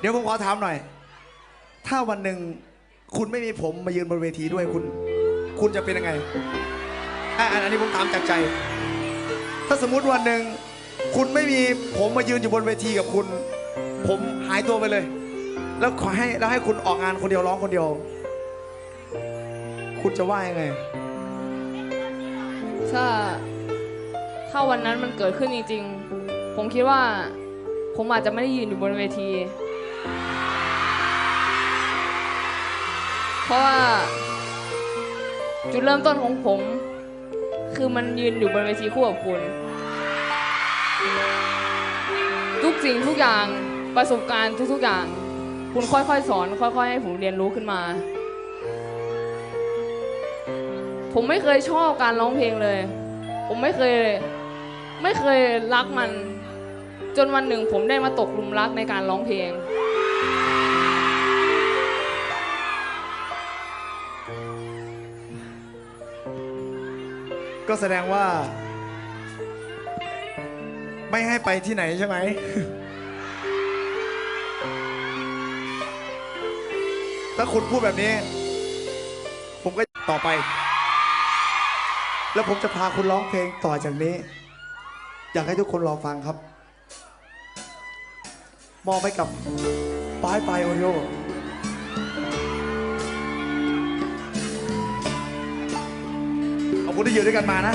เดี๋ยวผมขอถามหน่อย ถ้าวันหนึ่งคุณไม่มีผมมายืนบนเวทีด้วยคุณ คุณจะเป็นยังไงอะอันอันนี้ผมถามจากใจ ถ้าสมมุติวันหนึ่งคุณไม่มีผมมายืนอยู่บนเวทีกับคุณ ผมหายตัวไปเลย แล้วขอให้แล้วให้คุณออกงานคนเดียวร้องคนเดียว คุณจะว่ายังไง ถ้าถ้าวันนั้นมันเกิดขึ้นจริงๆ ผมคิดว่า ผมอาจจะไม่ได้ยืนอยู่บนเวที เพราะว่า จุดเริ่มต้นของผม คือมันยืนอยู่บนเวทีคู่กับคุณ ทุกสิ่งทุกอย่างประสบการณ์ทุกๆอย่าง คุณค่อยๆสอน ค่อยๆให้ผมเรียนรู้ขึ้นมา ผมไม่เคยชอบการร้องเพลงเลย ผมไม่เคยไม่เคยรักมัน จนวันหนึ่งผมได้มาตกหลุมรักในการร้องเพลง ก็แสดงว่า ไม่ให้ไปที่ไหนใช่ไหม ถ้าคุณพูดแบบนี้ ผมก็ต่อไป แล้วผมจะพาคุณร้องเพลงต่อจากนี้ อยากให้ทุกคนรอฟังครับ มอบให้กับปายปายโอริโอ คุณที่อยู่ด้วยกันมานะ